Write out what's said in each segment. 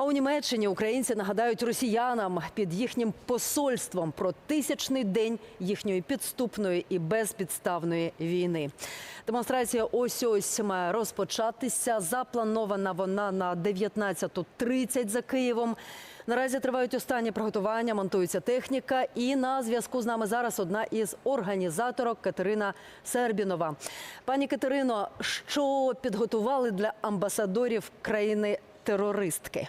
А у Німеччині українці нагадають росіянам під їхнім посольством про тисячний день їхньої підступної і безпідставної війни. Демонстрація ось ось має розпочатися. Запланована вона на 19.30 за Києвом. Наразі тривають останні приготування, монтується техніка. І на зв'язку з нами зараз одна із організаторок Катерина Сербінова. Пані Катерино, що підготували для амбасадорів країни-терористки?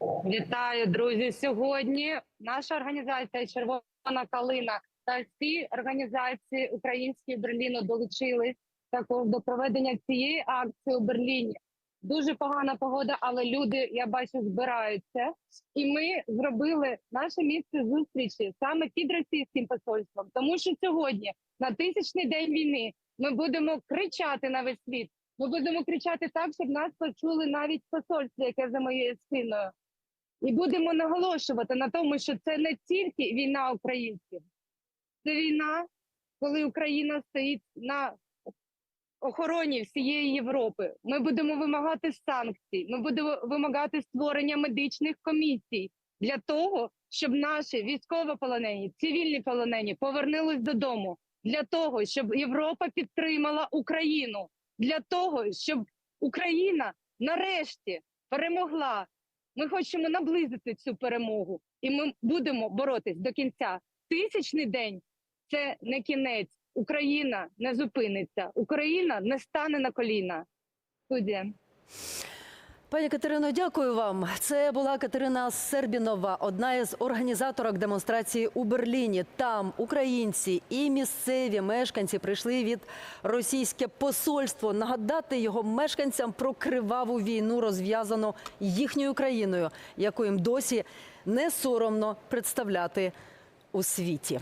Вітаю, друзі! Сьогодні наша організація Червона калина та всі організації українські Берліну долучились також до проведення цієї акції у Берліні. Дуже погана погода, але люди, я бачу, збираються. І ми зробили наше місце зустрічі саме під російським посольством, тому що сьогодні, на тисячний день війни, ми будемо кричати на весь світ. Ми будемо кричати так, щоб нас почули навіть посольство, яке за моєю спиною. І будемо наголошувати на тому, що це не тільки війна українців, це війна, коли Україна стоїть на охороні всієї Європи. Ми будемо вимагати санкцій, ми будемо вимагати створення медичних комісій для того, щоб наші військовополонені, цивільні полонені повернулись додому, для того, щоб Європа підтримала Україну, для того, щоб Україна нарешті перемогла. Ми хочемо наблизити цю перемогу, і ми будемо боротись до кінця. Тисячний день це не кінець. Україна не зупиниться. Україна не стане на коліна. Студія. Пані Катерино, дякую вам. Це була Катерина Сербінова, одна із організаторок демонстрації у Берліні. Там українці і місцеві мешканці прийшли від російське посольство нагадати його мешканцям про криваву війну, розв'язану їхньою країною, яку їм досі не соромно представляти у світі.